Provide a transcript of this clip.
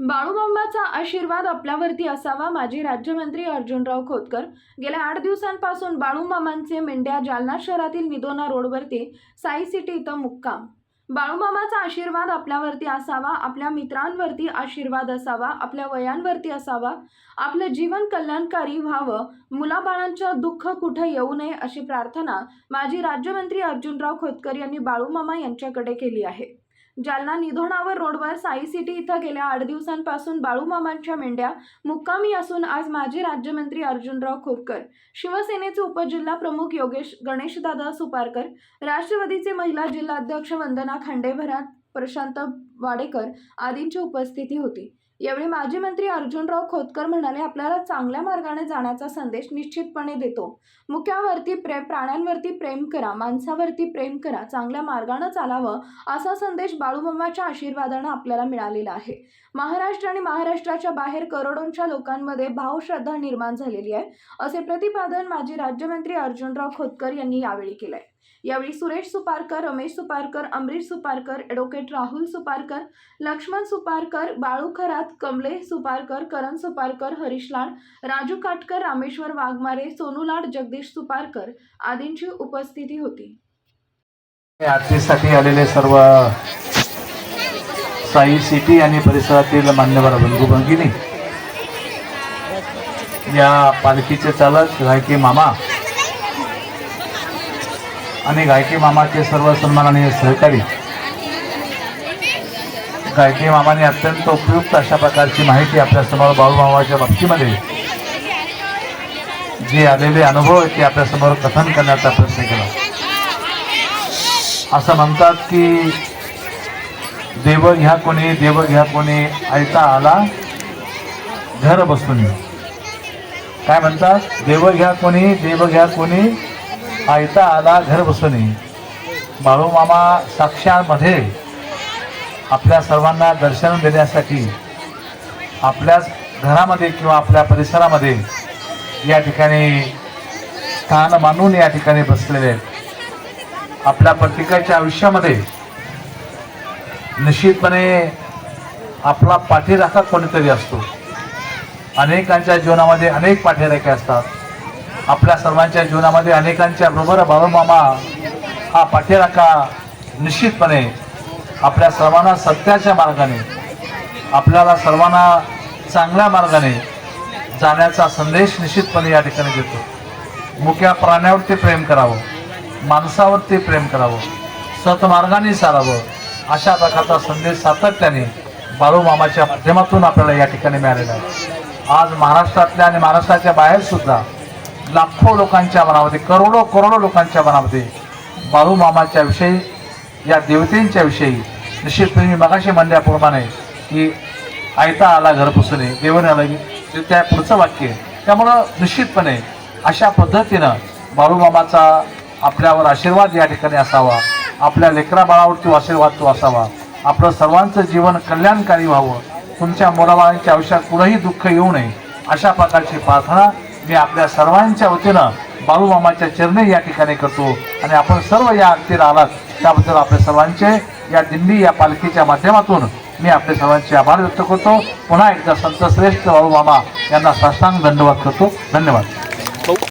बाळूमामाचा आशीर्वाद आपल्यावरती असावा माजी राज्यमंत्री अर्जुनराव खोतकर. गेल्या आठ दिवसांपासून बाळूमामांचे मेंढ्या जालना शहरातील निदोना रोडवरती साई सिटी इथं मुक्काम. बाळूमामाचा आशीर्वाद आपल्यावरती असावा आपल्या मित्रांवरती आशीर्वाद असावा आपल्या वयांवरती असावा. आपलं जीवन कल्याणकारी व्हावं मुलाबाळांचं दुःख कुठं येऊ नये अशी प्रार्थना माजी राज्यमंत्री अर्जुनराव खोतकर यांनी बाळूमामा यांच्याकडे केली आहे. जालना निधोणावर रोडवर साई सिटी इथं गेल्या आठ दिवसांपासून बाळूमामांच्या मेंढ्या मुक्कामी असून आज माजी राज्यमंत्री अर्जुनराव खोपकर शिवसेनेचे उपजिल्हा प्रमुख योगेश गणेशदादा सुपारकर राष्ट्रवादीचे महिला जिल्हाध्यक्ष वंदना खांडेभरात प्रशांत वाडेकर आदींची उपस्थिती होती. यावेळी माजी मंत्री अर्जुनराव खोतकर म्हणाले आपल्याला चांगल्या मार्गाने जाण्याचा संदेश निश्चितपणे देतो. मुख्यावरती प्रेम प्राण्यांवरती प्रेम करा माणसावरती प्रेम करा चांगल्या मार्गानं चालावं असा संदेश बाळूमामाच्या आशीर्वादानं आपल्याला मिळालेला आहे. महाराष्ट्र आणि महाराष्ट्राच्या बाहेर करोडोंच्या लोकांमध्ये भावश्रद्धा निर्माण झालेली आहे असे प्रतिपादन माजी राज्यमंत्री अर्जुनराव खोतकर यांनी यावेळी केलंय. यावेळी सुरेश सुपारकर रमेश सुपारकर अमरीश सुपारकर ॲडव्होकेट राहुल सुपारकर लक्ष्मण सुपारकर बाळू खरात कमले सुपारकर करण सुपारकर हरीश लाड राजू काटकर रामेश्वर वाघमारे सोनू लाड जगदीश सुपारकर आदींची उपस्थिती होती. आरतीसाठी आलेले सर्व साई सिटी आणि परिसरातील मान्यवर बंधू भगिनी या पालखीचे चालक गायकी मामा आणि गायकी मामाचे सर्व सन्माननीय सहकारी गायकी मामाने अत्यंत उपयुक्त अशा प्रकारची माहिती आपल्यासमोर बाळूमामाच्या बाबतीमध्ये जे आलेले अनुभव आहेत ते आपल्यासमोर कथन करण्याचा प्रयत्न केला. असं म्हणतात की देव घ्या कोणी देव घ्या कोणी ऐता आला घर बसून. काय म्हणतात? देव घ्या कोणी देव घ्या कोणी आयता आला घर बसून बाळूमामा साक्षामध्ये आपल्या सर्वांना दर्शन देण्यासाठी आपल्याच घरामध्ये किंवा आपल्या परिसरामध्ये या ठिकाणी स्थान मानून या ठिकाणी बसलेले आहेत. आपल्या प्रत्येकाच्या आयुष्यामध्ये निश्चितपणे आपला पाठीराखा कोणीतरी असतो. अनेकांच्या जीवनामध्ये अनेक पाठीराखे असतात. आपल्या सर्वांच्या जीवनामध्ये अनेकांच्या बरोबर बाळूमामा हा पाठीराखा निश्चितपणे आपल्या सर्वांना सत्याच्या मार्गाने आपल्याला सर्वांना चांगल्या मार्गाने जाण्याचा संदेश निश्चितपणे या ठिकाणी देतो. मुख्या प्राण्यावरती प्रेम करावं माणसावरती प्रेम करावं सतमार्गाने चालावं अशा प्रकारचा संदेश सातत्याने बाळूमामाच्या माध्यमातून आपल्याला या ठिकाणी मिळालेला आहे. आज महाराष्ट्रातल्या आणि महाराष्ट्राच्या बाहेरसुद्धा लाखो लोकांच्या मनामध्ये करोडो करोडो लोकांच्या मनामध्ये बाळूमामाच्या विषयी या देवतेंच्या विषयी निश्चितपणे मी मगाशी म्हणल्याप्रमाणे की आयता आला घर पुसणे देवने आला की त्या पुढचं वाक्य आहे. त्यामुळं निश्चितपणे अशा पद्धतीनं बाळूमामाचा आपल्यावर आशीर्वाद या ठिकाणी असावा आपल्या लेकरा बाळावरती आशीर्वाद तो असावा आपलं सर्वांचं जीवन कल्याणकारी व्हावं तुमच्या मुलाबाळांच्या आयुष्यात कुठंही दुःख येऊ नये अशा प्रकारची प्रार्थना मी आपल्या सर्वांच्या वतीनं बाळूमामाच्या चरणी या ठिकाणी करतो. आणि आपण सर्व या आरतीला आलात. त्याबद्दल आपल्या सर्वांचे या दिंडी या पालखीच्या माध्यमातून मी आपले सर्वांचे आभार व्यक्त करतो. पुन्हा एकदा संत श्रेष्ठ बाळूमामा यांना साष्टांग दंडवाद करतो. धन्यवाद.